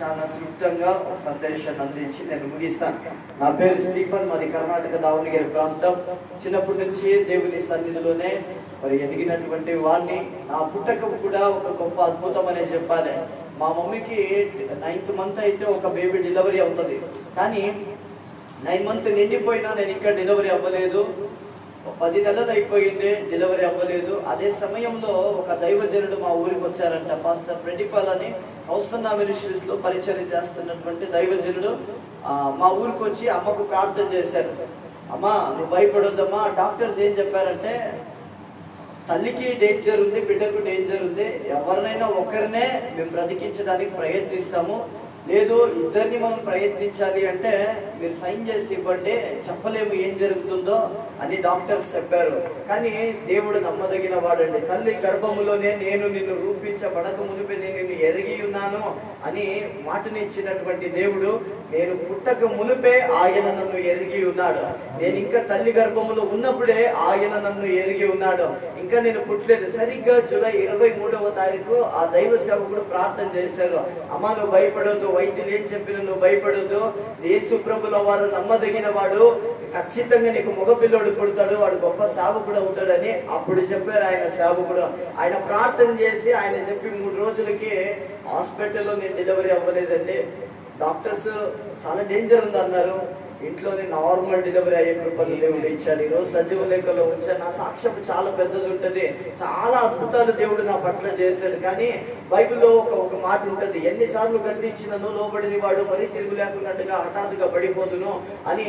చాలా క్లుప్తంగా ఒక సందేశాన్ని అందించి నేను ముగిస్తాను. నా పేరు స్టీఫన్ మరి కర్ణాటక దావణగిరి ప్రాంతం. చిన్నప్పటి నుంచి దేవుని సన్నిధిలోనే మరి ఎదిగినటువంటి వాడిని నా పుట్టకం కూడా ఒక గొప్ప అద్భుతం అనే చెప్పాలి. మా మమ్మీకి నైన్త్ మంత్ అయితే ఒక బేబీ డెలివరీ అవుతుంది. కానీ నైన్ మంత్ నిండిపోయినా నేను ఇంకా డెలివరీ అవ్వలేదు. పది నెలలు అయిపోయింది డెలివరీ అవ్వలేదు. అదే సమయంలో ఒక దైవజనుడు మా ఊరికి వచ్చారంట. పాస్టర్ ప్రతిపాల్ అని హౌసన్న మినిస్ట్రీస్లో పరిచయం చేస్తున్నటువంటి దైవజనుడు మా ఊరికి వచ్చి అమ్మకు ప్రార్థన చేశారు. అమ్మా నువ్వు భయపడొద్దమ్మా. డాక్టర్స్ ఏం చెప్పారంటే తల్లికి డేంజర్ ఉంది బిడ్డకు డేంజర్ ఉంది. ఎవరినైనా ఒకరినే మేము బ్రతికించడానికి ప్రయత్నిస్తాము. లేదు ఇద్దరిని మనం ప్రయత్నించాలి అంటే మీరు సైన్ చేసి ఇవ్వండి చెప్పలేము ఏం జరుగుతుందో అని డాక్టర్స్ చెప్పారు. కానీ దేవుడు నమ్మదగిన వాడండి. తల్లి గర్భములోనే నేను నిన్ను రూపించబడక మునిపి నేను నిన్ను ఎరిగి ఉన్నాను అని మాటనిచ్చినటువంటి దేవుడు నేను పుట్టక మునిపే ఆయన నన్ను ఎరిగి ఉన్నాడు. నేను ఇంకా తల్లి గర్భములో ఉన్నప్పుడే ఆయన నన్ను ఎరిగి ఉన్నాడు. ఇంకా నేను పుట్టలేదు. సరిగ్గా జూలై ఇరవై మూడవ తారీఖు ఆ దైవ సేవకుడు ప్రార్థన చేశారు అమ్మ నువ్వు భయపడొద్దు. వైద్యులు ఏం చెప్పిన నువ్వు భయపడొద్దు. యేసు ప్రభుల వారు నమ్మదగిన వాడు. ఖచ్చితంగా నీకు మగపిల్లోడు పుడతాడు. వాడు గొప్ప సేవకుడు అవుతాడని అప్పుడు చెప్పారు ఆయన సేవకుడు. ఆయన ప్రార్థన చేసి ఆయన చెప్పి మూడు రోజులకి హాస్పిటల్లో నేను డెలివరీ అవ్వలేదండి. డాక్టర్స్ చాలా డేంజర్ ఉంది అన్నారు ఇంట్లోనే నార్మల్ డెలివరీ అయ్యే కృపలు దేవుడు ఇచ్చాడు. ఈరోజు సజీవ లేఖలో ఉంచాను నా సాక్ష్యం చాలా పెద్దది ఉంటుంది. చాలా అద్భుతాలు దేవుడు నా పట్ల చేశాడు. కానీ బైబిల్లో ఒక ఒక మాట ఉంటుంది. ఎన్నిసార్లు గర్దించినను లోబడిని వాడు మరీ తిరుగు లేకున్నట్టుగా హఠాత్తుగా పడిపోతును అని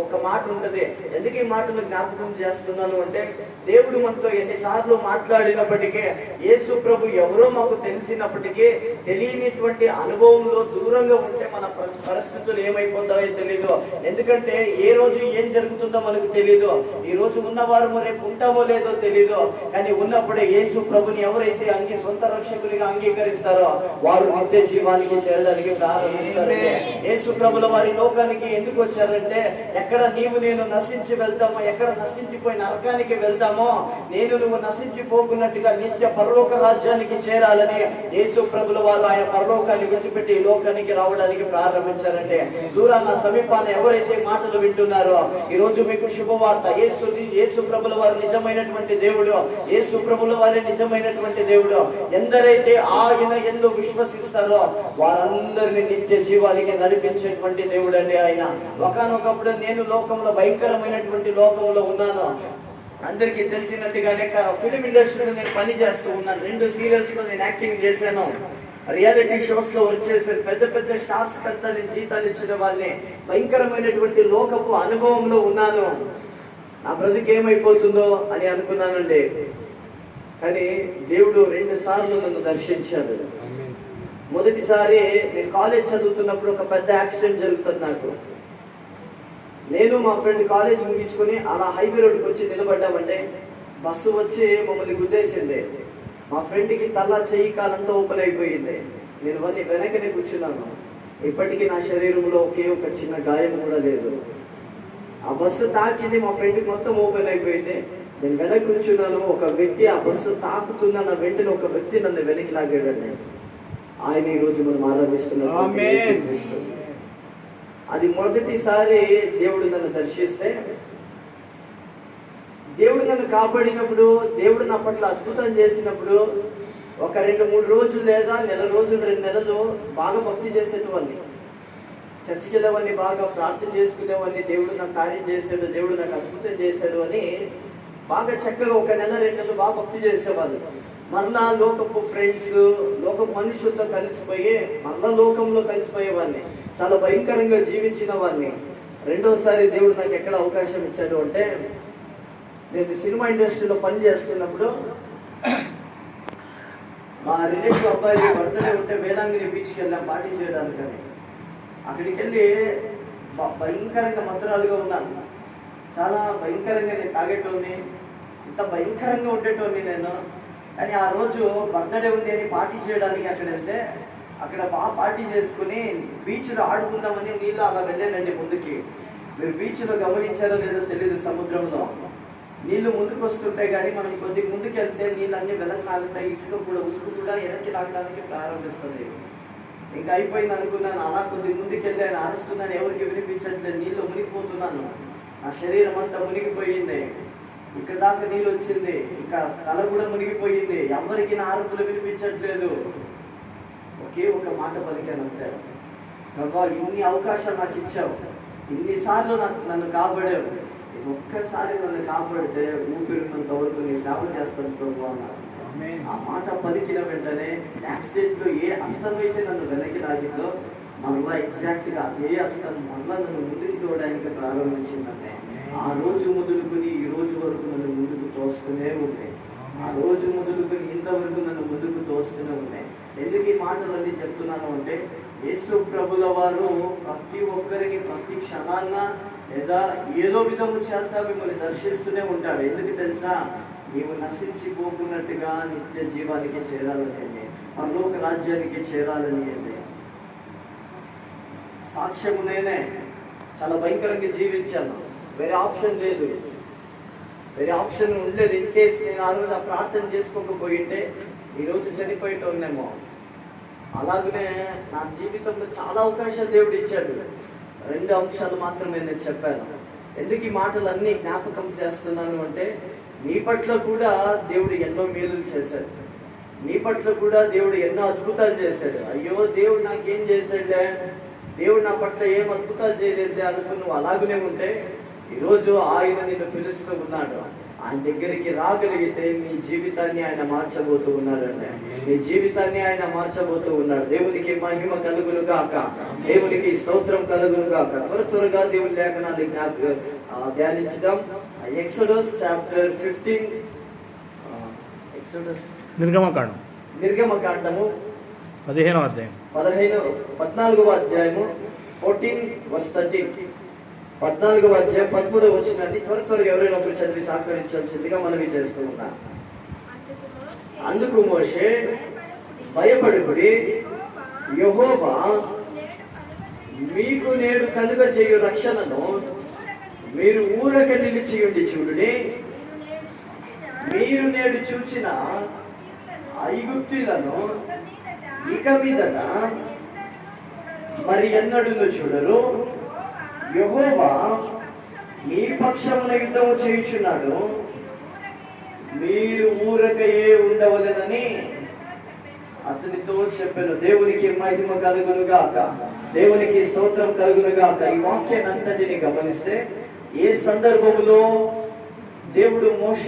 ఒక మాట ఉంటుంది. ఎందుకు ఈ మాటను జ్ఞాపకం చేస్తున్నాను అంటే దేవుడు మనతో ఎన్నిసార్లు మాట్లాడినప్పటికీ యేసు ప్రభు ఎవరో మాకు తెలిసినప్పటికీ తెలియనిటువంటి అనుభవంలో దూరంగా ఉంటే మన పరిస్థితులు ఏమైపోతాయో తెలియదు ఎందుకంటే ఏ రోజు ఏం జరుగుతుందో మనకు తెలియదు ఈ రోజు ఉన్నవారు రేపు ఉంటామో లేదో తెలియదు కానీ ఉన్నప్పుడే యేసు ప్రభుని ఎవరైతే అంగీ సొంత రక్షకునిగా అంగీకరిస్తారో వారు నిత్య జీవానికి చేరడానికి ప్రారంభిస్తారు యేసు ప్రభుల వారి లోకానికి ఎందుకు వచ్చారంటే ఎక్కడ నీవు నేను నశించి వెళ్తామో ఎక్కడ నశించిపోయి నరకానికి వెళ్తామో నేను నువ్వు నశించిపోకున్నట్టుగా నిత్య పరలోక రాజ్యానికి చేరాలని యేసు ప్రభుల వారు ఆయన పరలోకాన్ని విడిచిపెట్టి లోకానికి రావడానికి ప్రారంభించారంటే దూరాన సమీపాన ఎవరైతే మాటలు వింటున్నారో ఈ రోజు మీకు శుభవార్త. యేసు యేసు ప్రభుల వారు నిజమైనటువంటి దేవుడు. యేసు ప్రభుల వారి నిజమైనటువంటి దేవుడు. ఎందరైతే ఆయన ఎందు విశ్వసిస్తారో వారందరినీ నిత్య జీవానికి నడిపించేటువంటి దేవుడు అండి ఆయన. ఒకనొకప్పుడు నేను లోకంలో భయంకరమైనటువంటి లోకంలో ఉన్నాను. అందరికీ తెలిసినట్టుగానే ఫిలిం ఇండస్ట్రీలో నేను పని చేస్తూ ఉన్నాను. రెండు సీరియల్స్లో నేను యాక్టింగ్ చేశాను. రియాలిటీ షోస్లో వచ్చేసారు పెద్ద పెద్ద స్టార్స్ కంతా నేను జీతాలు ఇచ్చిన వాళ్ళని భయంకరమైనటువంటి లోకపు అనుభవంలో ఉన్నాను. నా బ్రతికి ఏమైపోతుందో అని అనుకున్నానండి. కానీ దేవుడు రెండు సార్లు నన్ను దర్శించాడు. మొదటిసారి నేను కాలేజ్ చదువుతున్నప్పుడు ఒక పెద్ద యాక్సిడెంట్ జరుగుతుంది నాకు. నేను మా ఫ్రెండ్ కాలేజ్ ముగించుకొని అలా హైవే రోడ్కి వచ్చి నిలబడ్డామంటే బస్సు వచ్చి మమ్మల్ని గుద్దేసింది. మా ఫ్రెండ్కి తల చెయ్యి కాలంతా ఓపెన్ అయిపోయింది నేను వాళ్ళని వెనకనే కూర్చున్నాను. ఇప్పటికీ నా శరీరంలో ఒకే ఒక చిన్న గాయం కూడా లేదు. ఆ బస్సు తాకింది మా ఫ్రెండ్కి మొత్తం ఓపెన్ అయిపోయింది నేను వెనక్కి కూర్చున్నాను ఒక వ్యక్తి ఆ బస్సు తాకుతున్న నా వెంటనే ఒక వ్యక్తి నన్ను వెనక్కి లాగాడండి. ఆయన ఈ రోజు మనం ఆరాధిస్తున్నాం. అది మొదటిసారి దేవుడు నన్ను దర్శిస్తే దేవుడు నన్ను కాపాడినప్పుడు దేవుడు నా పట్ల అద్భుతం చేసినప్పుడు ఒక రెండు మూడు రోజులు లేదా నెల రోజులు రెండు నెలలు బాగా భక్తి చేసేటువంటి చర్చికి వెళ్ళేవాడిని బాగా ప్రార్థన చేసుకునేవాడిని దేవుడు నాకు కార్యం చేశాడు దేవుడు నాకు అద్భుతం చేశాడు అని బాగా చక్కగా ఒక నెల రెండు నెలలు బాగా భక్తి చేసేవాళ్ళు. మరలా లోకపు ఫ్రెండ్స్ లోకపు మనుషులతో కలిసిపోయి మరలా లోకంలో కలిసిపోయేవాడిని. చాలా భయంకరంగా జీవించిన వాడిని రెండోసారి దేవుడు నాకు ఎక్కడ అవకాశం ఇచ్చాడు అంటే నేను సినిమా ఇండస్ట్రీలో పని చేస్తున్నప్పుడు మా రిలేటివ్ అబ్బాయి బర్త్డే ఉంటే వేలాంగిరి బీచ్కి వెళ్ళాం పార్టీ చేయడానికని. అక్కడికి వెళ్ళి భయంకరంగా మంత్రాలుగా ఉన్నాను. చాలా భయంకరంగా నేను తాగేటోని ఇంత భయంకరంగా ఉండేటోని నేను. కానీ ఆ రోజు బర్త్డే ఉంది అని పార్టీ చేయడానికి అక్కడ వెళ్తే అక్కడ బాగా పార్టీ చేసుకుని బీచ్లో ఆడుకుందామని నీళ్ళు అలా వెళ్ళానండి ముందుకి. మీరు బీచ్లో గమనించారో లేదో తెలియదు సముద్రంలో. నీళ్ళు ముందుకు వస్తుంటాయి కానీ మనం కొద్దిగా ముందుకు వెళ్తే నీళ్ళు అన్ని వెనక్కి ఇసుక కూడా ఉసుకు కూడా వెనక్కి లాగడానికి ప్రారంభిస్తుంది. ఇంకా అయిపోయింది అనుకున్నాను అలా కొద్ది ముందుకు వెళ్ళాను అరుస్తున్నాను ఎవరికి వినిపించట్లేదు నీళ్ళు మునిగిపోతున్నాను. నా శరీరం అంతా మునిగిపోయింది. ఇక్కడ దాకా నీళ్ళు వచ్చింది ఇంకా తల కూడా మునిగిపోయింది. ఎవరికి నా అరుపులు వినిపించట్లేదు. ఒకే ఒక మాట పలికాను అంతే. ప్రభా ఇన్ని అవకాశాలు నాకు ఇచ్చావు. ఇన్నిసార్లు నాకు నన్ను కాపాడావు. ఒక్కసారి నన్ను కాపాడితే ఊపిరినంత వరకు నీ సేవ చేస్తాను ప్రభు అన్నారు. ఆ మాట పలికిన వెంటనే యాక్సిడెంట్లో ఏ అస్తం అయితే నన్ను వెనక్కి లాగిందో మళ్ళా ఎగ్జాక్ట్గా అదే అస్తం మళ్ళా నన్ను ముందుకు తోవడానికి ప్రారంభించిందంటే ఆ రోజు మొదలుకొని ఈ రోజు వరకు నన్ను ముందుకు తోస్తూనే ఉంది ఆ రోజు మొదలుకొని ఇంతవరకు నన్ను ముందుకు తోస్తూనే ఉన్నాయి ఎందుకు ఈ మాటలన్నీ చెప్తున్నాను అంటే యేసు ప్రభుల వారు ప్రతి ఒక్కరిని ప్రతి క్షణాన్న లేదా ఏదో విధము చేత మిమ్మల్ని దర్శిస్తూనే ఉంటాడు. ఎందుకు తెలుసా? నీవు నశించిపోకున్నట్టుగా నిత్య జీవానికి చేరాలని అండి పరలోక రాజ్యానికి చేరాలని అండి సాక్ష్యము నేనే. చాలా భయంకరంగా జీవించాను. వేరే ఆప్షన్ లేదు. వేరే ఆప్షన్ ఉండలేదు ఇన్ కేస్ నేను ఆ రోజు ఆ ప్రార్థన చేసుకోకపోయింటే ఈరోజు చనిపోయేటోనేమో అలాగనే నా జీవితంలో చాలా అవకాశాలు దేవుడు ఇచ్చాడు. రెండు అంశాలు మాత్రమే నేను చెప్పాను. ఎందుకు ఈ మాటలు జ్ఞాపకం చేస్తున్నాను అంటే నీ పట్ల కూడా దేవుడు ఎన్నో మేలులు చేశాడు. నీ పట్ల కూడా దేవుడు ఎన్నో అద్భుతాలు చేశాడు. అయ్యో దేవుడు నాకేం చేశాడే దేవుడు నా పట్ల ఏం అద్భుతాలు చేయలేదు అనుకుని నువ్వు అలాగనే ఉంటే ఈరోజు ఆయన నిన్ను పిలుస్తూ ఉన్నాడు. ఆయన దగ్గరికి రాగలిగితే నీ జీవితాన్ని ఆయన మార్చబోతూ ఉన్నాడండి. నీ జీవితాన్ని ఆయన మార్చబోతూ ఉన్నాడు. దేవునికి మహిమ కలుగును గాక. దేవునికి స్తోత్రం కలుగును గాక. త్వర త్వరగా దేవుని లేఖనాన్ని ధ్యానించడం ఎక్సోడస్ చాప్టర్ ఫిఫ్టీన్ ఎక్సోడస్ నిర్గమకాండం. నిర్గమకాండము. పదిహేనవ అధ్యాయం. పదహైదు పద్నాలుగవ అధ్యాయము ఫోర్టీన్ వర్స్ థర్టీన్. పద్నాలుగవ అధ్యాయం పదమూడవ వచ్చినది. త్వర త్వరగా ఎవరైనా ఒకరు చదివి సహకరించాల్సిందిగా మనవి చేసుకుంటున్నాం అందుకు మోషే భయపడుకుడి యహోవా మీకు నేడు కలుగ చేయు రక్షణను మీరు ఊరక నిలిచి ఉండి మీరు నేడు చూచిన ఐగుప్తులను ఇక మీదట మరి ఎన్నడూ చూడరు. యహోవా మీ పక్షమున యుద్ధము చేయుచున్నాడు. మీరు ఊరకయే ఉండవలెనని అతనితో చెప్పాను. దేవునికి మహిమ కలుగును గాక దేవునికి స్తోత్రం కలుగును గాక ఈ వాక్యాన్ని అంతటిని గమనిస్తే ఏ సందర్భంలో దేవుడు మోష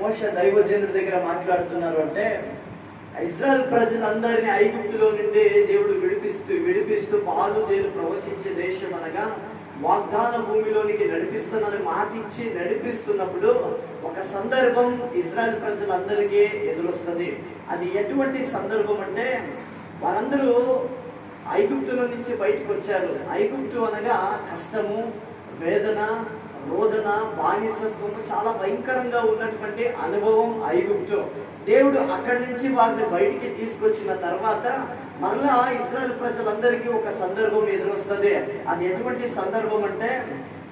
మోష దైవజనుడి దగ్గర మాట్లాడుతున్నారు అంటే ఇజ్రాయల్ ప్రజలందరినీ ఐగుప్తులో నుండి దేవుడు విడిపిస్తూ విడిపిస్తూ పాలు దేవుడు ప్రవచించే దేశం అనగా వాగ్దాన భూమిలోనికి నడిపిస్తానని మాటిచ్చి నడిపిస్తున్నప్పుడు ఒక సందర్భం ఇజ్రాయల్ ప్రజలందరికీ ఎదురొస్తుంది. అది ఎటువంటి సందర్భం అంటే వారందరూ ఐగుప్తుల నుంచి బయటకు వచ్చారు ఐగుప్తు అనగా కష్టము వేదన రోదన బానిసత్వము చాలా భయంకరంగా ఉన్నటువంటి అనుభవం ఐగుప్తు. దేవుడు అక్కడి నుంచి వారిని బయటికి తీసుకొచ్చిన తర్వాత మరలా ఇస్రాయల్ ప్రజలందరికీ ఒక సందర్భం ఎదురొస్తుంది. అది ఎటువంటి సందర్భం అంటే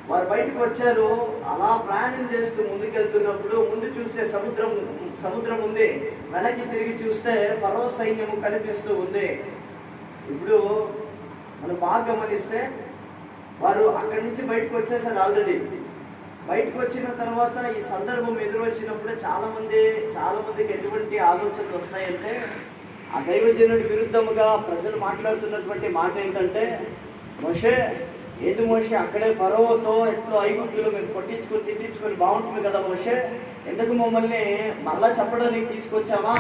వారు బయటకు వచ్చారు అలా ప్రయాణం చేస్తూ ముందుకెళ్తున్నప్పుడు ముందు చూస్తే సముద్రం సముద్రం ఉంది. వెనక్కి తిరిగి చూస్తే పరో సైన్యము కనిపిస్తూ ఉంది. ఇప్పుడు మనం బాగా గమనిస్తే వారు అక్కడి నుంచి బయటకు వచ్చేసారు ఆల్రెడీ బయటకు వచ్చిన తర్వాత ఈ సందర్భం ఎదురొచ్చినప్పుడే చాలా మంది చాలా మందికి ఎటువంటి ఆలోచనలు వస్తాయంటే ఆ దైవజనుడి విరుద్ధముగా ప్రజలు మాట్లాడుతున్నటువంటి మాట ఏంటంటే మోషే ఏది మోషే? అక్కడే ఫరోతో ఎట్లో ఐగుప్తులు మీరు కొట్టించుకొని తిట్టించుకొని బాగుంటుంది కదా మోషే? ఎందుకు మమ్మల్ని మళ్ళా చెప్పడానికి తీసుకొచ్చావా?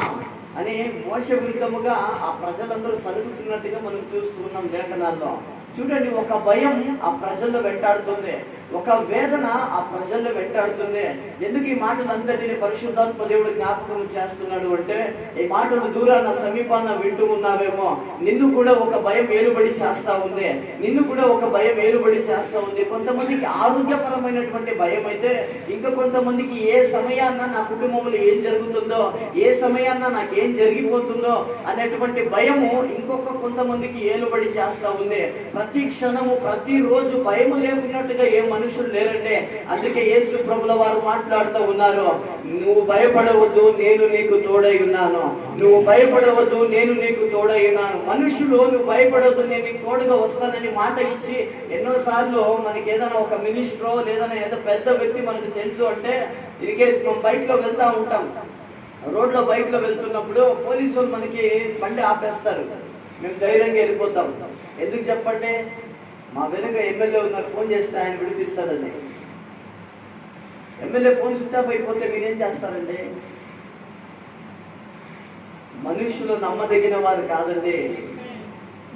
అని మోష విరుద్ధముగా ఆ ప్రజలందరూ సరుగుతున్నట్టుగా మనం చూస్తున్నాం లేఖనాల్లో. చూడండి ఒక భయం ఆ ప్రజల్లో వెంటాడుతుంది. ఒక వేదన ఆ ప్రజల్లో వెంటాడుతుంది. ఎందుకు ఈ మాటలందరినీ పరిశుద్ధాత్మ దేవుడు జ్ఞాపకం చేస్తున్నాడు అంటే ఈ మాటలు దూరాన సమీపాన వింటూ ఉన్నావేమో. నిన్ను కూడా ఒక భయం ఏలుబడి చేస్తా ఉంది. నిన్ను కూడా ఒక భయం ఏలుబడి చేస్తా ఉంది. కొంతమందికి ఆరోగ్యపరమైనటువంటి భయం అయితే ఇంకా కొంతమందికి ఏ సమయాన్న నా కుటుంబంలో ఏం జరుగుతుందో ఏ సమయాన్న నాకేం జరిగిపోతుందో అనేటువంటి భయము ఇంకొక కొంతమందికి ఏలుబడి చేస్తా ఉంది. ప్రతి క్షణము ప్రతి రోజు భయం లేకున్నట్టుగా ఏం మనుషులు లేరండి అందుకే యేసు ప్రభుల వారు మాట్లాడుతూ ఉన్నారు నువ్వు భయపడవద్దు నేను నీకు తోడై ఉన్నాను. నువ్వు భయపడవద్దు నేను నీకు తోడై ఉన్నాను. మనుషులు నువ్వు భయపడవద్దు నేను నీకు తోడుగా వస్తానని మాట ఇచ్చి ఎన్నోసార్లు మనకి ఏదైనా ఒక మినిస్టరో లేదన్నా ఏదో పెద్ద వ్యక్తి మనకు తెలుసు అంటే ఇన్ కేసు మనం బైక్లో వెళ్తా ఉంటాం. రోడ్లో బైక్లో వెళ్తున్నప్పుడు పోలీసు వాళ్ళు మనకి బండి ఆపేస్తారు. మేము ధైర్యంగా వెళ్ళిపోతాం. ఎందుకు చెప్పండి? మా వెనుక ఎమ్మెల్యే ఉన్నారు ఫోన్ చేస్తే ఆయన విడిపిస్తాడని ఎమ్మెల్యే ఫోన్ స్విచ్ ఆఫ్ అయిపోతే మీరేం చేస్తారండి? మనుషులు నమ్మదగిన వారు కాదండి.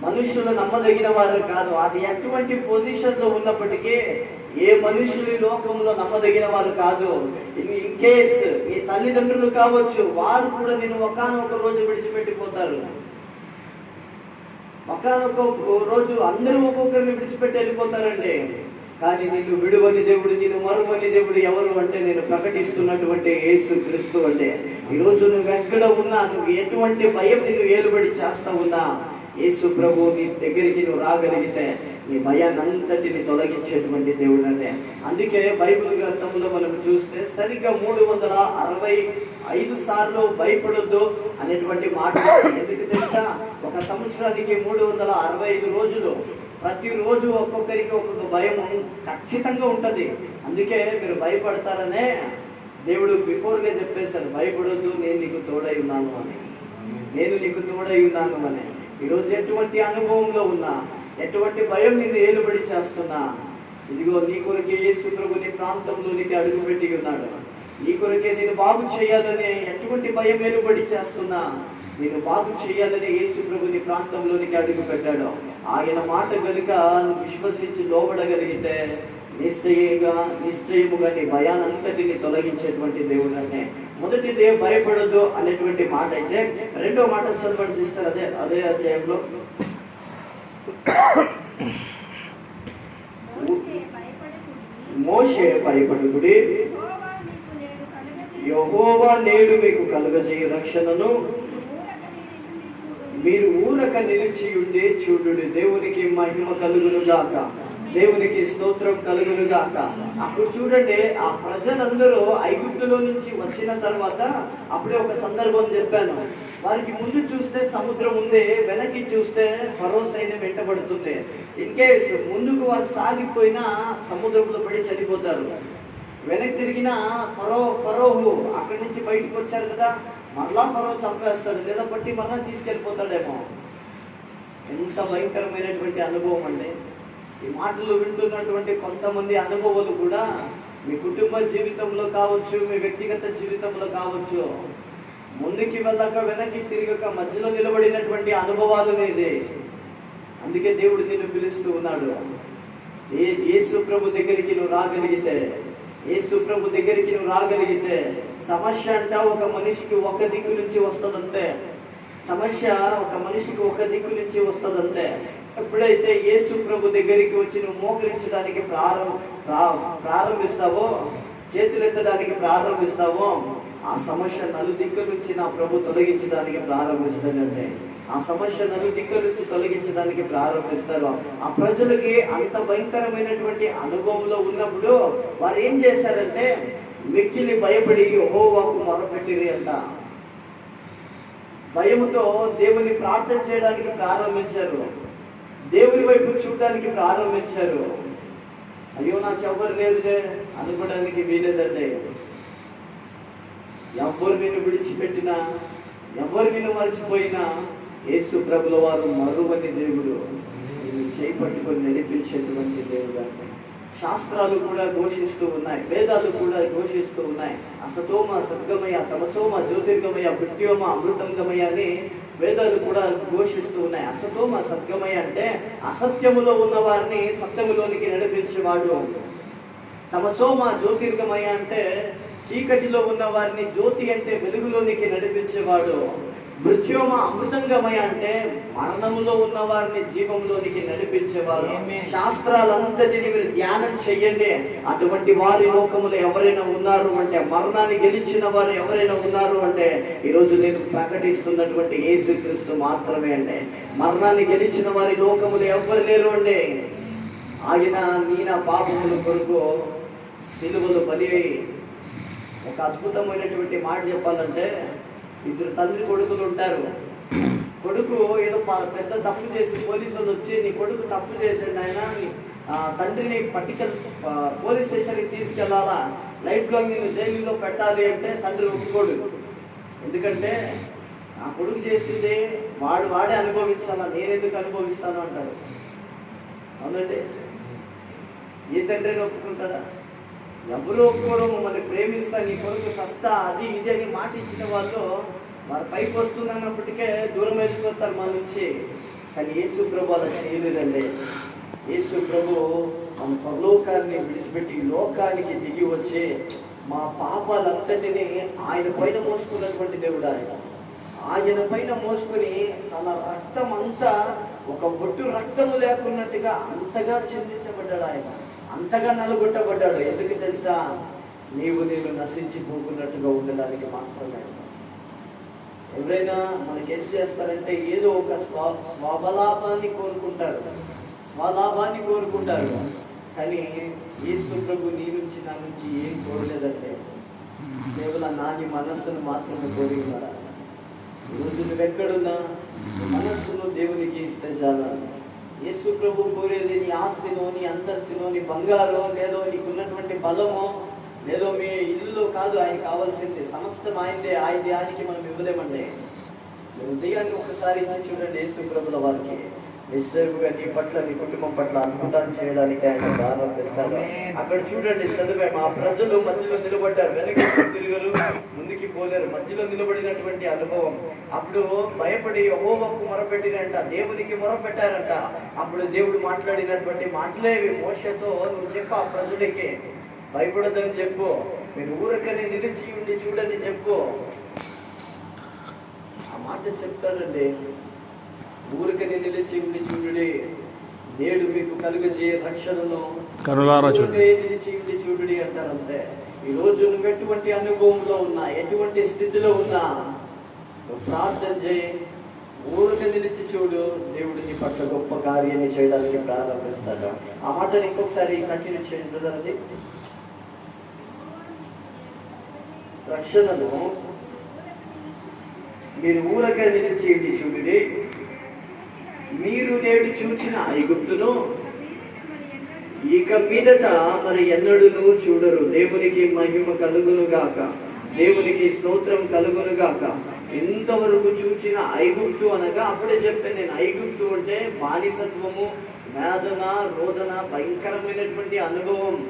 మనుషులు నమ్మదగిన వారు కాదు. అది ఎటువంటి పొజిషన్లో ఉన్నప్పటికీ ఏ మనుషులు ఈ లోకంలో నమ్మదగిన వారు కాదు. ఇన్ కేస్ ఈ తల్లిదండ్రులు కావచ్చు వారు కూడా నేను ఒకనొక రోజు విడిచిపెట్టిపోతారు. ఒకనొక రోజు అందరూ ఒక్కొక్కరిని విడిచిపెట్టి వెళ్ళిపోతారండి. కానీ నిన్ను విడువని దేవుడు నేను మరువని దేవుడు ఎవరు అంటే నేను ప్రకటిస్తున్నటువంటి యేసు క్రీస్తు అంటే ఈరోజు నువ్వు ఎక్కడ ఉన్నా నువ్వు ఎటువంటి భయం నేను ఏలుబడి చేస్తా ఉన్నా యేసు ప్రభు నీ దగ్గరికి నువ్వు రాగలిగితే నీ భయాన్ని తొలగించేటువంటి దేవుడు అంటే అందుకే బైబిల్ గ్రంథంలో మనం చూస్తే సరిగ్గా మూడు వందల అరవై ఐదు సార్లు భయపడొద్దు అనేటువంటి మాట ఎందుకు తెలుసా? ఒక సంవత్సరానికి మూడు వందల అరవై ఐదు రోజులు ప్రతిరోజు ఒక్కొక్కరికి ఒక్కొక్క భయం ఖచ్చితంగా ఉంటుంది. అందుకే మీరు భయపడతారనే దేవుడు బిఫోర్గా చెప్పేశాడు భయపడొద్దు నేను నీకు తోడై ఉన్నాను అని. నేను నీకు తోడై ఉన్నాను అని. ఈరోజు ఎటువంటి అనుభవంలో ఉన్నా ఎటువంటి భయం నిన్ను ఏలుబడి చేస్తున్నా ఇదిగో నీ కొరకే యేసు ప్రభు నీ ప్రాంతంలోనికి అడుగుపెట్టి ఉన్నాడు. నీ కొరకే నేను బాగు చేయాలని ఎటువంటి భయం ఏలుబడి చేస్తున్నా నేను బాగు చేయాలని యేసు ప్రభు ప్రాంతంలోనికి అడుగు పెట్టాడు ఆయన మాట గనుక విశ్వసించి లోబడగలిగితే నిశ్చయంగా నిశ్చయముగా నీ భయానంతటిని తొలగించేటువంటి దేవుడు అంటే మొదటిదే భయపడదు అనేటువంటి మాట అయితే రెండో మాట చదవండి సిస్టర్ అదే అదే అధ్యాయంలో మోషే భయపడకుడి. యెహోవా నేడు మీకు కలుగజేయ రక్షణను. మీరు ఊరక నిలిచి ఉండి చూడుడి దేవునికి మహిమ కలుగును గాక దేవునికి స్తోత్రం కలుగునుగాక. అప్పుడు చూడండి ఆ ప్రజలందరూ ఐగుప్తులో నుంచి వచ్చిన తర్వాత అప్పుడే ఒక సందర్భం చెప్పాను. వారికి ముందు చూస్తే సముద్రం ఉంది వెనక్కి చూస్తే ఫరో సైన్యం వెంటబడుతుంది. ఇన్ కేస్ ముందుకు వారు సాగిపోయినా సముద్రంలో పడి చనిపోతారు. వెనక్కి తిరిగిన ఫరో ఫరోహు అక్కడి నుంచి బయటకు వచ్చారు కదా మరలా ఫరో చంపేస్తాడు లేదా పట్టి మరలా తీసుకెళ్ళిపోతాడేమో. ఎంత భయంకరమైనటువంటి అనుభవం అండి. ఈ మాటలు వింటున్నటువంటి కొంతమంది అనుభవాలు కూడా మీ కుటుంబ జీవితంలో కావచ్చు మీ వ్యక్తిగత జీవితంలో కావచ్చు ముందుకి వెళ్ళక వెనక్కి తిరగక మధ్యలో నిలబడినటువంటి అనుభవాలు ఇది అందుకే దేవుడు నిన్ను పిలుస్తూ ఉన్నాడు. ఏ యేసు ప్రభు దగ్గరికి నువ్వు రాగలిగితే యేసు ప్రభు దగ్గరికి నువ్వు రాగలిగితే సమస్య అంట ఒక మనిషికి ఒక దిక్కు నుంచి వస్తుందంతే. సమస్య ఒక మనిషికి ఒక దిక్కు నుంచి వస్తుందంతే. ఎప్పుడైతే యేసు ప్రభు దగ్గరికి వచ్చి నువ్వు మోకరించడానికి ప్రారంభ ప్రారంభిస్తావో చేతులెత్తడానికి ప్రారంభిస్తావో ఆ సమస్య నలు దిక్కు నుంచి నా ప్రభు తొలగించడానికి ప్రారంభిస్తాడంటే ఆ సమస్య నలు దిక్కు నుంచి తొలగించడానికి ప్రారంభిస్తారు ఆ ప్రజలకి అంత భయంకరమైనటువంటి అనుభవంలో ఉన్నప్పుడు వారు ఏం చేశారంటే మిక్కిలి భయపడి హోవాకు మొరపెట్టిరి అంట. భయముతో దేవుని ప్రార్థన చేయడానికి ప్రారంభించారు. దేవుని వైపు చూడడానికి ప్రారంభించారు. అయ్యో నాకు ఎవరు లేదులే అనుకోవడానికి వీలేదండి ఎవరు నిన్ను విడిచిపెట్టినా ఎవరు నిన్ను మర్చిపోయినా యేసు ప్రభుల వారు మరువని దేవుడు నిన్ను చేపట్టుకొని నడిపించేటువంటి దేవుడు. అంటే శాస్త్రాలు కూడా ఘోషిస్తూ ఉన్నాయి వేదాలు కూడా ఘోషిస్తూ ఉన్నాయి. అసతోమ సద్గమయ తమసోమ జ్యోతిర్గమయ భృత్యోమ అమృతంగమయ అని వేదాలు కూడా ఘోషిస్తూ ఉన్నాయి. అసతోమ సత్యమై అంటే అసత్యములో ఉన్న వారిని సత్యములోనికి నడిపించేవాడు. తమసోమ జ్యోతిర్గమయ అంటే చీకటిలో ఉన్న వారిని జ్యోతి అంటే వెలుగులోనికి నడిపించేవాడు. మృత్యోమ అమృతంగమయ అంటే మరణములో ఉన్న వారిని జీవంలోనికి నడిపించేవాడు శాస్త్రాలంతటిని మీరు ధ్యానం చెయ్యండి. అటువంటి వారి లోకములో ఎవరైనా ఉన్నారు అంటే మరణాన్ని గెలిచిన వారు ఎవరైనా ఉన్నారు అంటే ఈరోజు నేను ప్రకటిస్తున్నటువంటి యేసుక్రీస్తు మాత్రమే అండి. మరణాన్ని గెలిచిన వారి లోకములో ఎవరు లేరు అండి. ఆయన నీ నా పాపముల కొరకు సిలువలు బలి ఒక అద్భుతమైనటువంటి మాట చెప్పాలంటే ఇద్దరు తండ్రి కొడుకులు ఉంటారు. కొడుకు ఏదో పెద్ద తప్పు చేసి పోలీసులు వచ్చి నీ కొడుకు తప్పు చేసాడు ఆయన ఆ, తండ్రిని పట్టికెళ్ పోలీస్ స్టేషన్కి తీసుకెళ్ళాలా? లైఫ్ లాంగ్ నేను జైలులో పెట్టాలి అంటే తండ్రి ఒప్పుకోడు. ఎందుకంటే ఆ కొడుకు చేసింది వాడు వాడే అనుభవించాలా? నేనెందుకు అనుభవిస్తాను? అంటారు. అవునండి? ఏ తండ్రిని ఒప్పుకుంటాడా? ఎవరో ఒకరు మమ్మల్ని ప్రేమిస్తా నీ కొరకు సస్తా అది ఇది అని మాట ఇచ్చిన వాళ్ళు వారు పైకి వస్తున్నప్పటికే దూరం వెళ్ళిపోతారు మా నుంచి. కానీ యేసు ప్రభు అలా చేయలేదండి. యేసు ప్రభు మన పరలోకాన్ని విడిచిపెట్టి ఈ లోకానికి దిగి వచ్చి మా పాపాలంతటిని ఆయన పైన మోసుకున్నటువంటి దేవుడు ఆయన. ఆయన పైన మోసుకొని తన రక్తం అంతా ఒక బొట్టు రక్తము లేకున్నట్టుగా అంతగా చిందించబడ్డాడు ఆయన. అంతగా నలుగొట్టబడ్డాడు. ఎందుకు తెలుసా? నీవు నేను నశించిపోకున్నట్టుగా ఉండడానికి మాత్రమే. ఎవరైనా మనకి ఏం చేస్తారంటే ఏదో ఒక స్వ స్వబలాభాన్ని కోరుకుంటారు. స్వలాభాన్ని కోరుకుంటారు. కానీ యేసు ప్రభు నీ నుంచి నా నుంచి ఏం కోరలేదంటే కేవలం నాని మనస్సును మాత్రమే కోరి ఉన్నారా ఈరోజు నువ్వు ఎక్కడున్నా మనస్సును దేవునికి ఇస్తే చాలా యేసు ప్రభు కోరేది నీ ఆస్తినో నీ అంతస్తునో నీ బంగారో లేదో నీకున్నటువంటి బలమో లేదో మీ ఇల్లు కాదు ఆయన కావాల్సింది. సమస్తం ఆయనదే ఆయన ఆయనకి మనం ఇవ్వలేమండి. హృదయాన్ని ఒకసారి ఇచ్చి చూడండి యేసు ప్రభుల వారికి. నిశ్చయముగా నీ పట్ల నీ కుటుంబం పట్ల అద్భుతాన్ని చేయడానికి ఆయన ప్రారంభిస్తారు అక్కడ చూడండి చదివే మా ప్రజలు మధ్యలో నిలబడ్డారు. వెనక్కి తిరుగులు ముందుకి పోలేరు. మధ్యలో నిలబడినటువంటి అనుభవం. అప్పుడు భయపడి ఓవకు మొరపెట్టినంట దేవునికి మొరపెట్టారంట. అప్పుడు దేవుడు మాట్లాడినటువంటి మాటలేవి మోసతో నువ్వు చెప్పు ఆ ప్రజలకి. భయపడదని చెప్పు. మీరు ఊరకని నిలిచి ఉండి చూడని చెప్పు. ఆ మాట చెప్తాడండి. ఊరికని నిలిచి ఉండి చూడుడి. నేడు మీకు కలుగజే రక్షణను. ఊరికనే నిలిచి ఉండి చూడుడి అంటారు అంతే ఈ రోజు నువ్వు ఎటువంటి అనుభవంలో ఉన్నా ఎటువంటి స్థితిలో ఉన్నా ప్రార్థన చేయి. ఊరిక నిలిచి చూడు. దేవుడు నీ పట్ల గొప్ప కార్యాన్ని చేయడానికి ప్రారంభిస్తాడు. ఆ మాటని ఇంకొకసారి కంటిన్యూ చేయండి రక్షణను మీరు ఊరక నిలిచేయండి చూడుడి. మీరు నేడు చూచిన ఐగుప్తును ఇక మీదట మరి ఎన్నడూ చూడరు. దేవునికి మహిమ కలుగును గాక. దేవునికి స్తోత్రం కలుగును గాక. ఇంతవరకు చూచిన ఐగుప్తు అనగా అప్పుడే చెప్పాను నేను ఐగుప్తు అంటే బానిసత్వము వేదన రోదన భయంకరమైనటువంటి అనుభవం.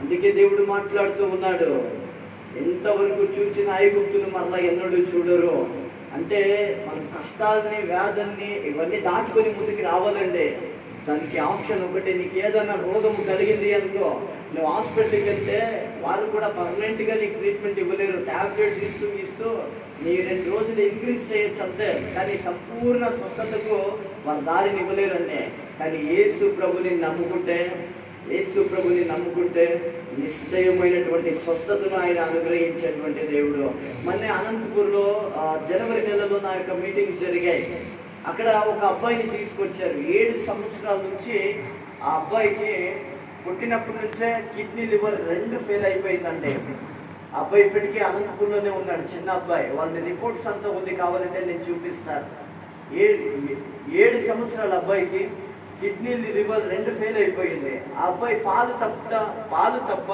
అందుకే దేవుడు మాట్లాడుతూ ఉన్నాడు ఎంతవరకు చూచిన ఐగుప్తును మరలా ఎన్నడూ చూడరు. అంటే మన కష్టాలని వ్యాధుల్ని ఇవన్నీ దాటుకొని ముందుకు రావాలండి దానికి ఆప్షన్ ఒకటి. నీకు ఏదైనా రోగం కలిగింది అనుకో నువ్వు హాస్పిటల్కి వెళ్తే వారు కూడా పర్మనెంట్గా నీకు ట్రీట్మెంట్ ఇవ్వలేరు. ట్యాబ్లెట్స్ ఇస్తూ ఇస్తూ నీ రెండు రోజులు ఇంక్రీజ్ చేయొచ్చు అంతే. కానీ సంపూర్ణ స్వస్థతకు వాళ్ళ దారిని ఇవ్వలేరండి కానీ ఏసు ప్రభుని నమ్ముకుంటే యేసు ప్రభుని నమ్ముకుంటే నిశ్చయమైనటువంటి స్వస్థతను ఆయన అనుగ్రహించేటువంటి దేవుడు. మొన్న అనంతపూర్లో జనవరి నెలలో నా యొక్క మీటింగ్స్ జరిగాయి. అక్కడ ఒక అబ్బాయిని తీసుకొచ్చారు. ఏడు సంవత్సరాల నుంచి ఆ అబ్బాయికి పుట్టినప్పటి నుంచే కిడ్నీ లివర్ రెండు ఫెయిల్ అయిపోయిందండి. అబ్బాయి ఇప్పటికీ అనంతపూర్లోనే ఉన్నాడు చిన్న అబ్బాయి. వాళ్ళ రిపోర్ట్స్ అంతా ఉంది కావాలంటే నేను చూపిస్తాను. ఏడు ఏడు సంవత్సరాల అబ్బాయికి కిడ్నీ లివర్ రెండు ఫెయిల్ అయిపోయింది. ఆ అబ్బాయి పాలు తప్ప పాలు తప్ప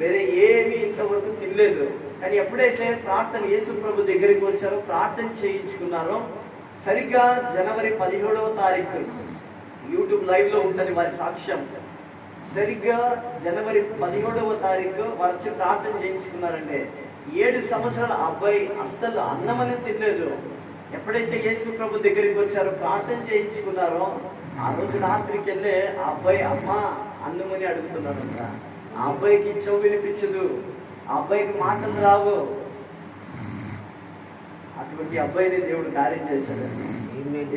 వేరే ఏమీ ఇంతవరకు తినలేదు. కానీ ఎప్పుడైతే ప్రార్థన యేసు ప్రభు దగ్గరికి వచ్చారో ప్రార్థన చేయించుకున్నారో సరిగ్గా జనవరి పదిహేడవ తారీఖు యూట్యూబ్ లైవ్లో ఉంటుంది వారి సాక్ష్యం. సరిగ్గా జనవరి పదిహేడవ తారీఖు వారు వచ్చి ప్రార్థన చేయించుకున్నారంటే ఏడు సంవత్సరాల అబ్బాయి అస్సలు అన్నం అనేది తినలేదు. ఎప్పుడైతే యేసు ప్రభు దగ్గరికి వచ్చారో ప్రార్థన చేయించుకున్నారో ఆ రోజు రాత్రికి వెళ్ళే ఆ అబ్బాయి అమ్మ అన్నమని అడుగుతున్నాడంట. ఆ అబ్బాయికి చెవు వినిపించదు. ఆ అబ్బాయికి మాటలు రావు. అటువంటి అబ్బాయిని దేవుడు కార్యం చేశాడు.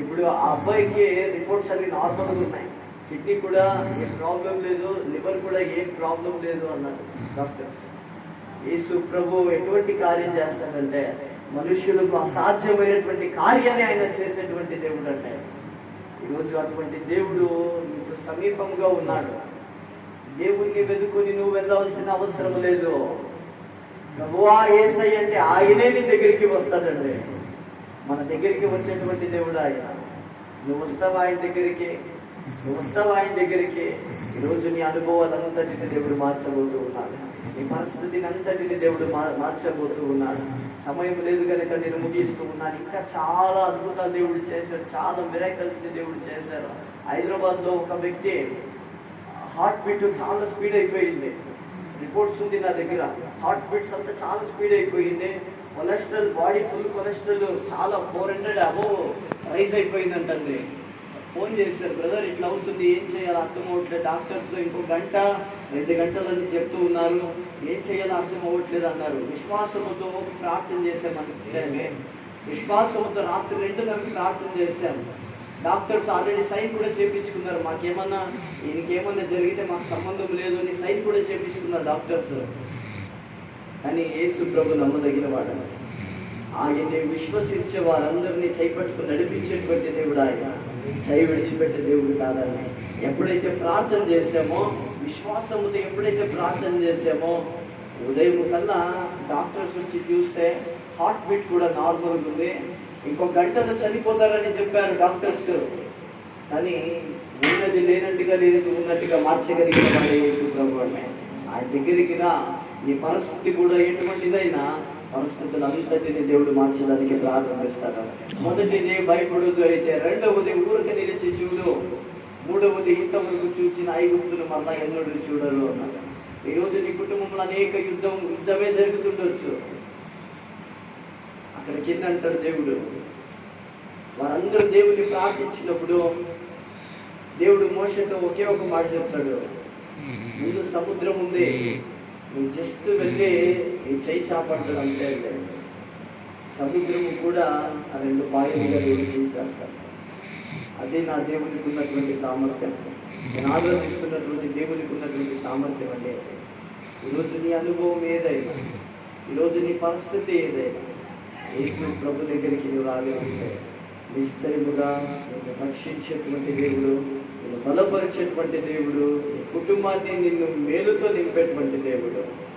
ఇప్పుడు ఆ అబ్బాయికి రిపోర్ట్స్ అన్ని నార్మల్గా ఉన్నాయి. కిడ్నీ కూడా ఏ ప్రాబ్లం లేదు లివర్ కూడా ఏం ప్రాబ్లం లేదు అన్నారు డాక్టర్స్. యేసు ప్రభు ఎటువంటి కార్యం చేస్తాడంటే మనుష్యులకు అసాధ్యమైనటువంటి కార్యాన్ని ఆయన చేసేటువంటి దేవుడు అంటే ఈరోజు అటువంటి దేవుడు నీకు సమీపంగా ఉన్నాడు. దేవుణ్ణి వెతుకుని నువ్వు వెళ్ళవలసిన అవసరం లేదు. ప్రభువా ఏసై అంటే ఆయనే నీ దగ్గరికి వస్తాడండి. మన దగ్గరికి వచ్చేటువంటి దేవుడు ఆయన. నువ్వు వస్తావా ఆయన దగ్గరికి? నువ్వు వస్తావా ఆయన దగ్గరికి? ఈరోజు నీ అనుభవాలంతటిని దేవుడు మార్చబోతూ ఉన్నాడు. ఈ పరిస్థితిని అంతటిని దేవుడు మార్- మార్చబోతూ ఉన్నాడు. సమయం లేదు కనుక నేను ముగిస్తూ ఉన్నాను. ఇంకా చాలా అద్భుతాలు దేవుడు చేశారు చాలా మిరాకల్స్ని దేవుడు చేశారు హైదరాబాద్లో ఒక వ్యక్తి హార్ట్ బీట్ చాలా స్పీడ్ అయిపోయింది. రిపోర్ట్స్ ఉంది నా దగ్గర. హార్ట్ బీట్స్ అంతా చాలా స్పీడ్ అయిపోయింది. కొలెస్ట్రాల్ బాడీ ఫుల్ కొలెస్ట్రాల్ చాలా ఫోర్ హండ్రెడ్ అబోవ్ రైజ్ అయిపోయిందంటండి. ఫోన్ చేశారు బ్రదర్ ఇట్లా అవుతుంది ఏం చేయాలో అర్థం అవ్వట్లేదు డాక్టర్స్ ఇంకో గంట రెండు గంటలని చెప్తూ ఉన్నారు ఏం చేయాలో అర్థం అవ్వట్లేదు అన్నారు. విశ్వాసముతో ప్రార్థన చేశామంటే విశ్వాసముతో రాత్రి రెండు గంటలు ప్రార్థన చేశాము డాక్టర్స్ ఆల్రెడీ సైన్ కూడా చేయించుకున్నారు. మాకేమన్నా ఈయనకేమన్నా జరిగితే మాకు సంబంధం లేదు అని సైన్ కూడా చేయించుకున్నారు డాక్టర్స్. కానీ యేసు ప్రభు నమ్మదగిన వాడు. ఆయన్ని విశ్వసించే వారందరినీ చేపట్టుకుని నడిపించేటువంటి దేవుడు ఆయన. చేయి విడిచిపెట్టే దేవుడు కాదండి. ఎప్పుడైతే ప్రార్థన చేసామో విశ్వాసముతో ఎప్పుడైతే ప్రార్థన చేసామో ఉదయం కల్లా డాక్టర్స్ వచ్చి చూస్తే హార్ట్ బీట్ కూడా నార్మల్గా ఉంది. ఇంకో గంటలో చనిపోతారని చెప్పారు డాక్టర్స్. కానీ ఉన్నది లేనట్టుగా లేనిది ఉన్నట్టుగా మార్చగలిగిన వాడే యేసు ప్రభు ఆయన దగ్గరికి రా. నీ పరిస్థితి కూడా ఎటువంటిదైనా పరిస్థితులు అంతటిని దేవుడు మార్చడానికి ప్రారంభిస్తాడు మొదటిది భయపడదు అయితే రెండవది ఊరక నిలిచి చూడు. మూడవది ఇంతవరకు చూచిన ఐగుప్తులు మళ్ళా ఎన్నడూ చూడరు అన్నాడు. ఈ రోజు నీ కుటుంబంలో అనేక యుద్ధం యుద్ధమే జరుగుతుండొచ్చు. అక్కడ కింద అంటాడు దేవుడు. వారందరూ దేవుని ప్రార్థించినప్పుడు దేవుడు మోసతో ఒకే ఒక మాట చెప్తాడు. ముందు సముద్రం ఉంది. నువ్వు జస్ట్ వెళ్ళి నీ చేయి చాపడతాడు అంతే సముద్రము కూడా ఆ రెండు పాయలుగా విభజించేస్తాను అదే నా దేవునికి ఉన్నటువంటి సామర్థ్యం. నేను ఆరాధిస్తున్నటువంటి దేవునికి ఉన్నటువంటి సామర్థ్యం అంటే ఈరోజు నీ అనుభవం ఏదైనా ఈరోజు నీ పరిస్థితి ఏదైనా యేసు ప్రభు దగ్గరికి నువ్వు ఉంటే నిశ్చయముగా రక్షించేటువంటి దేవుడు బలపరిచేటువంటి దేవుడు కుటుంబాన్ని నిన్ను మేలుతో నింపేటువంటి దేవుడు.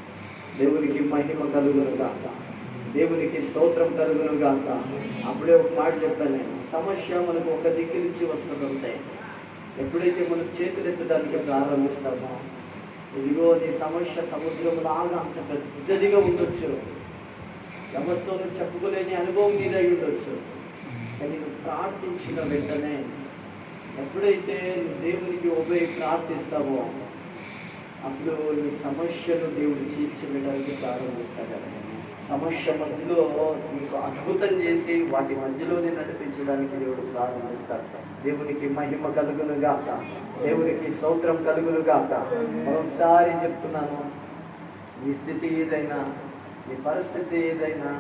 దేవునికి మహిమ కలుగును కాక దేవునికి స్తోత్రం కలుగును కాక అప్పుడే ఒక మాట చెప్పాను నేను. సమస్య మనకు ఒక దిక్కు నుంచి వస్తుందంటే ఎప్పుడైతే మనం చేతులెత్తడానికి ప్రారంభిస్తామో ఇదిగో నీ సమస్య సముద్రం లాగా అంత పెద్దదిగా ఉండొచ్చు. ఎవరితోనూ చెప్పుకోలేని అనుభవం మీద అయి ఉండొచ్చు. కానీ ప్రార్థించిన వెంటనే ఎప్పుడైతే దేవునికి ఉభయ ప్రార్థిస్తావో అప్పుడు నీ సమస్యను దేవుడు తీర్చివేయడానికి ప్రారంభిస్తాడు సమస్య మధ్యలో నీకు అద్భుతం చేసి వాటి మధ్యలోనే నడిపించడానికి దేవుడు ప్రారంభిస్తాడు. దేవునికి మహిమ కలుగును గాక. దేవునికి సౌత్రం కలుగును గాక. మరొకసారి చెప్తున్నాను నీ స్థితి ఏదైనా నీ పరిస్థితి ఏదైనా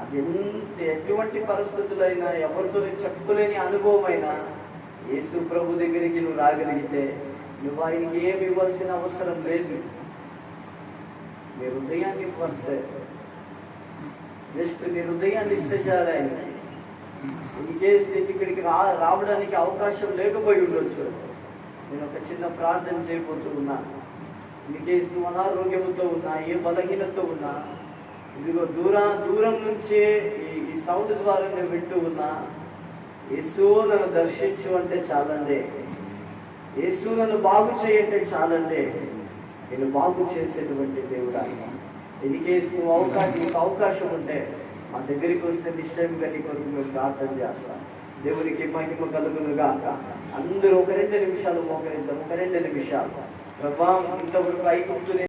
అది ఎంత ఎటువంటి పరిస్థితులైనా ఎవరితో చెప్పుకోలేని అనుభవమైనా యేసు ప్రభు దగ్గరికి నువ్వు రాగలిగితే నువ్వు ఆయనకి ఏమి ఇవ్వాల్సిన అవసరం లేదు. నీ హృదయాన్ని ఇవ్వస్తే జస్ట్ నీ హృదయాన్ని ఇస్తే చాలు ఆయనకి. ఇన్ నీకు ఇక్కడికి రా రావడానికి అవకాశం లేకపోయి ఉండొచ్చు. నేను ఒక చిన్న ప్రార్థన చేయబోతున్నా ఉన్నా. నువ్వు అనారోగ్యంతో ఉన్నా ఏ బలహీనతో ఉన్నా ఇదిగో దూర దూరం నుంచే ఈ ఈ సౌండ్ ద్వారా నేను వింటూ ఉన్నా. యేసు నన్ను దర్శించు అంటే చాలండి యేసు నన్ను బాగు చేయంటే చాలండి నేను బాగు చేసేటువంటి దేవుడు? ఆయన నువ్వు అవకాశం నీకు అవకాశం ఉంటే మా దగ్గరికి వస్తే నిశ్చయంగా నీ కొరకు మేము ప్రార్థన చేస్తాం. దేవునికి మహిమ కలుగును గాక. అందరూ ఒక రెండు నిమిషాలు మోకరిద్దాం ఒక రెండు నిమిషాలు. ప్రభావం ఇంతవరకు ఐదు